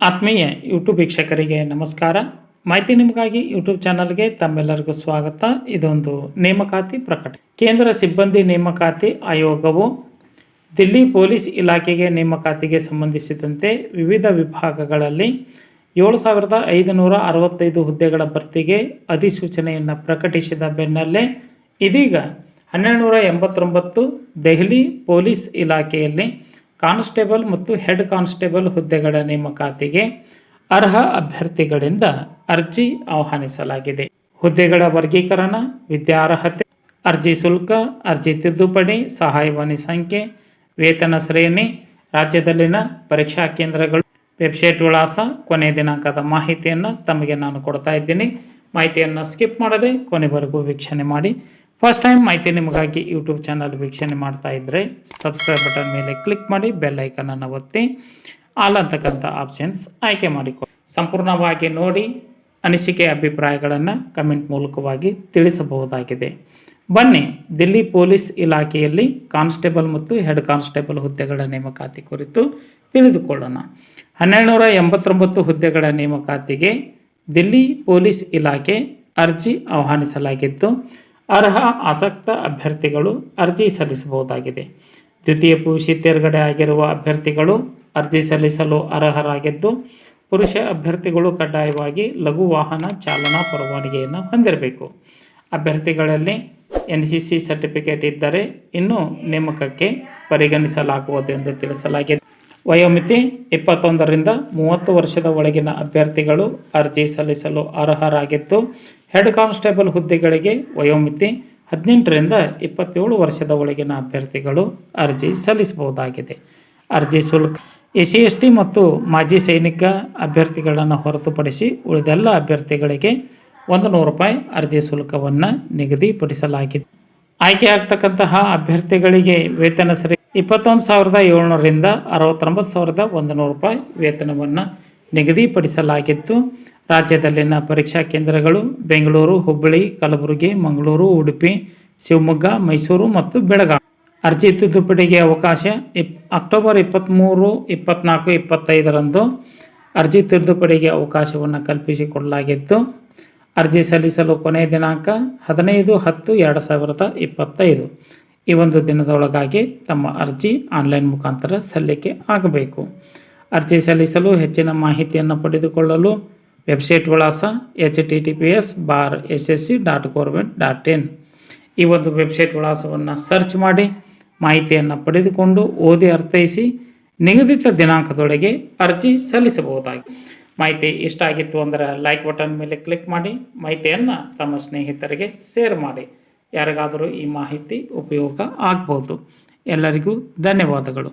ಆತ್ಮೀಯ ಯೂಟ್ಯೂಬ್ ವೀಕ್ಷಕರಿಗೆ ನಮಸ್ಕಾರ. ಮಾಹಿತಿ ನಿಮಗಾಗಿ ಯೂಟ್ಯೂಬ್ ಚಾನಲ್ಗೆ ತಮ್ಮೆಲ್ಲರಿಗೂ ಸ್ವಾಗತ. ಇದೊಂದು ನೇಮಕಾತಿ ಪ್ರಕಟ. ಕೇಂದ್ರ ಸಿಬ್ಬಂದಿ ನೇಮಕಾತಿ ಆಯೋಗವು ದಿಲ್ಲಿ ಪೊಲೀಸ್ ಇಲಾಖೆಗೆ ನೇಮಕಾತಿಗೆ ಸಂಬಂಧಿಸಿದಂತೆ ವಿವಿಧ ವಿಭಾಗಗಳಲ್ಲಿ ಏಳು ಸಾವಿರದ ಐದುನೂರ ಅರವತ್ತೈದು ಹುದ್ದೆಗಳ ಭರ್ತಿಗೆ ಅಧಿಸೂಚನೆಯನ್ನು ಪ್ರಕಟಿಸಿದ ಬೆನ್ನಲ್ಲೇ ಇದೀಗ ಹನ್ನೆರಡು ನೂರ ಎಂಬತ್ತೊಂಬತ್ತು ದೆಹಲಿ ಪೊಲೀಸ್ ಇಲಾಖೆಯಲ್ಲಿ ಕಾನ್ಸ್ಟೇಬಲ್ ಮತ್ತು ಹೆಡ್ ಕಾನ್ಸ್ಟೇಬಲ್ ಹುದ್ದೆಗಳ ನೇಮಕಾತಿಗೆ ಅರ್ಹ ಅಭ್ಯರ್ಥಿಗಳಿಂದ ಅರ್ಜಿ ಆಹ್ವಾನಿಸಲಾಗಿದೆ. ಹುದ್ದೆಗಳ ವರ್ಗೀಕರಣ, ವಿದ್ಯಾರ್ಹತೆ, ಅರ್ಜಿ ಶುಲ್ಕ, ಅರ್ಜಿ ತಿದ್ದುಪಡಿ, ಸಹಾಯವಾಣಿ ಸಂಖ್ಯೆ, ವೇತನ ಶ್ರೇಣಿ, ರಾಜ್ಯದಲ್ಲಿನ ಪರೀಕ್ಷಾ ಕೇಂದ್ರಗಳು, ವೆಬ್ಸೈಟ್ ವಿಳಾಸ ಕೊನೆಯ ದಿನಾಂಕದ ಮಾಹಿತಿಯನ್ನು ತಮಗೆ ನಾನು ಕೊಡ್ತಾ ಇದ್ದೀನಿ. ಮಾಹಿತಿಯನ್ನು ಸ್ಕಿಪ್ ಮಾಡದೆ ಕೊನೆವರೆಗೂ ವೀಕ್ಷಣೆ ಮಾಡಿ. ಫಸ್ಟ್ ಟೈಮ್ ಮಾಹಿತಿ ನಿಮಗಾಗಿ ಯೂಟ್ಯೂಬ್ ಚಾನಲ್ ವೀಕ್ಷಣೆ ಮಾಡ್ತಾ ಇದ್ದರೆ ಸಬ್ಸ್ಕ್ರೈಬ್ ಬಟನ್ ಮೇಲೆ ಕ್ಲಿಕ್ ಮಾಡಿ ಬೆಲ್ ಐಕನನ್ನು ಒತ್ತಿ ಆಲ್ ಅಂತಕ್ಕಂಥ ಆಪ್ಷನ್ಸ್ ಆಯ್ಕೆ ಮಾಡಿಕೊ ಸಂಪೂರ್ಣವಾಗಿ ನೋಡಿ ಅನಿಸಿಕೆ ಅಭಿಪ್ರಾಯಗಳನ್ನು ಕಮೆಂಟ್ ಮೂಲಕವಾಗಿ ತಿಳಿಸಬಹುದಾಗಿದೆ. ಬನ್ನಿ ದಿಲ್ಲಿ ಪೊಲೀಸ್ ಇಲಾಖೆಯಲ್ಲಿ ಕಾನ್ಸ್ಟೇಬಲ್ ಮತ್ತು ಹೆಡ್ ಕಾನ್ಸ್ಟೇಬಲ್ ಹುದ್ದೆಗಳ ನೇಮಕಾತಿ ಕುರಿತು ತಿಳಿದುಕೊಳ್ಳೋಣ. ಹನ್ನೆರಡುನೂರ ಎಂಬತ್ತೊಂಬತ್ತು ಹುದ್ದೆಗಳ ನೇಮಕಾತಿಗೆ ದಿಲ್ಲಿ ಪೊಲೀಸ್ ಇಲಾಖೆ ಅರ್ಜಿ ಆಹ್ವಾನಿಸಲಾಗಿದ್ದು ಅರ್ಹ ಆಸಕ್ತ ಅಭ್ಯರ್ಥಿಗಳು ಅರ್ಜಿ ಸಲ್ಲಿಸಬಹುದಾಗಿದೆ. ದ್ವಿತೀಯ ಪಿಯುಸಿ ತೇರ್ಗಡೆ ಆಗಿರುವ ಅಭ್ಯರ್ಥಿಗಳು ಅರ್ಜಿ ಸಲ್ಲಿಸಲು ಅರ್ಹರಾಗಿದ್ದು, ಪುರುಷ ಅಭ್ಯರ್ಥಿಗಳು ಕಡ್ಡಾಯವಾಗಿ ಲಘು ವಾಹನ ಚಾಲನಾ ಪರವಾನಗಿಯನ್ನು ಹೊಂದಿರಬೇಕು. ಅಭ್ಯರ್ಥಿಗಳಲ್ಲಿ ಎನ್ ಸಿ ಸಿ ಸರ್ಟಿಫಿಕೇಟ್ ಇದ್ದರೆ ಇನ್ನೂ ನೇಮಕಕ್ಕೆ ಪರಿಗಣಿಸಲಾಗುವುದು ಎಂದು ತಿಳಿಸಲಾಗಿದೆ. ವಯೋಮಿತಿ ಇಪ್ಪತ್ತೊಂದರಿಂದ ಮೂವತ್ತು ವರ್ಷದ ಒಳಗಿನ ಅಭ್ಯರ್ಥಿಗಳು ಅರ್ಜಿ ಸಲ್ಲಿಸಲು ಅರ್ಹರಾಗಿದ್ದು ಹೆಡ್ ಕಾನ್ಸ್ಟೇಬಲ್ ಹುದ್ದೆಗಳಿಗೆ ವಯೋಮಿತಿ ಹದಿನೆಂಟರಿಂದ ಇಪ್ಪತ್ತೇಳು ವರ್ಷದ ಒಳಗಿನ ಅಭ್ಯರ್ಥಿಗಳು ಅರ್ಜಿ ಸಲ್ಲಿಸಬಹುದಾಗಿದೆ. ಅರ್ಜಿ ಶುಲ್ಕ ಎಸ್ ಸಿ ಮತ್ತು ಮಾಜಿ ಸೈನಿಕ ಅಭ್ಯರ್ಥಿಗಳನ್ನು ಹೊರತುಪಡಿಸಿ ಉಳಿದೆಲ್ಲ ಅಭ್ಯರ್ಥಿಗಳಿಗೆ ಒಂದು ನೂರು ರೂಪಾಯಿ ಅರ್ಜಿ ಶುಲ್ಕವನ್ನು ನಿಗದಿಪಡಿಸಲಾಗಿದೆ. ಆಯ್ಕೆ ಆಗ್ತಕ್ಕಂತಹ ಅಭ್ಯರ್ಥಿಗಳಿಗೆ ವೇತನ ಸರಿ ಇಪ್ಪತ್ತೊಂದು ಸಾವಿರದ ಏಳ್ನೂರರಿಂದ ಅರವತ್ತೊಂಬತ್ತು ಸಾವಿರದ ಒಂದು ನೂರು ರೂಪಾಯಿ ವೇತನವನ್ನು ನಿಗದಿಪಡಿಸಲಾಗಿತ್ತು ರಾಜ್ಯದಲ್ಲಿನ ಪರೀಕ್ಷಾ ಕೇಂದ್ರಗಳು ಬೆಂಗಳೂರು, ಹುಬ್ಬಳ್ಳಿ, ಕಲಬುರಗಿ, ಮಂಗಳೂರು, ಉಡುಪಿ, ಶಿವಮೊಗ್ಗ, ಮೈಸೂರು ಮತ್ತು ಬೆಳಗಾವಿ. ಅರ್ಜಿ ತಿದ್ದುಪಡಿಗೆ ಅವಕಾಶ ಇಪ್, ಅಕ್ಟೋಬರ್ ಇಪ್ಪತ್ತ್ಮೂರು ಇಪ್ಪತ್ತ್ನಾಲ್ಕು ಇಪ್ಪತ್ತೈದರಂದು ಅರ್ಜಿ ತಿದ್ದುಪಡಿಗೆ ಅವಕಾಶವನ್ನು ಕಲ್ಪಿಸಿಕೊಡಲಾಗಿತ್ತು ಅರ್ಜಿ ಸಲ್ಲಿಸಲು ಕೊನೆಯ ದಿನಾಂಕ ಹದಿನೈದು ಹತ್ತು ಎರಡು ಸಾವಿರದ ಇಪ್ಪತ್ತೈದು. ಈ ಒಂದು ದಿನದೊಳಗಾಗಿ ತಮ್ಮ ಅರ್ಜಿ ಆನ್ಲೈನ್ ಮುಖಾಂತರ ಸಲ್ಲಿಕೆ ಆಗಬೇಕು. ಅರ್ಜಿ ಸಲ್ಲಿಸಲು ಹೆಚ್ಚಿನ ಮಾಹಿತಿಯನ್ನು ಪಡೆದುಕೊಳ್ಳಲು ವೆಬ್ಸೈಟ್ ವಿಳಾಸ H T T P S bar S S C dot government dot in. ಈ ಒಂದು ವೆಬ್ಸೈಟ್ ವಿಳಾಸವನ್ನು ಸರ್ಚ್ ಮಾಡಿ ಮಾಹಿತಿಯನ್ನು ಪಡೆದುಕೊಂಡು ಓದಿ ಅರ್ಥೈಸಿ ನಿಗದಿತ ದಿನಾಂಕದೊಳಗೆ ಅರ್ಜಿ ಸಲ್ಲಿಸಬಹುದಾಗಿ. ಮಾಹಿತಿ ಇಷ್ಟ ಆಗಿತ್ತು ಅಂದರೆ ಲೈಕ್ ಬಟನ್ ಮೇಲೆ ಕ್ಲಿಕ್ ಮಾಡಿ, ಮಾಹಿತಿಯನ್ನು ತಮ್ಮ ಸ್ನೇಹಿತರಿಗೆ ಶೇರ್ ಮಾಡಿ. ಯಾರಿಗಾದರೂ ಈ ಮಾಹಿತಿ ಉಪಯೋಗ ಆಗ್ಬೋದು. ಎಲ್ಲರಿಗೂ ಧನ್ಯವಾದಗಳು.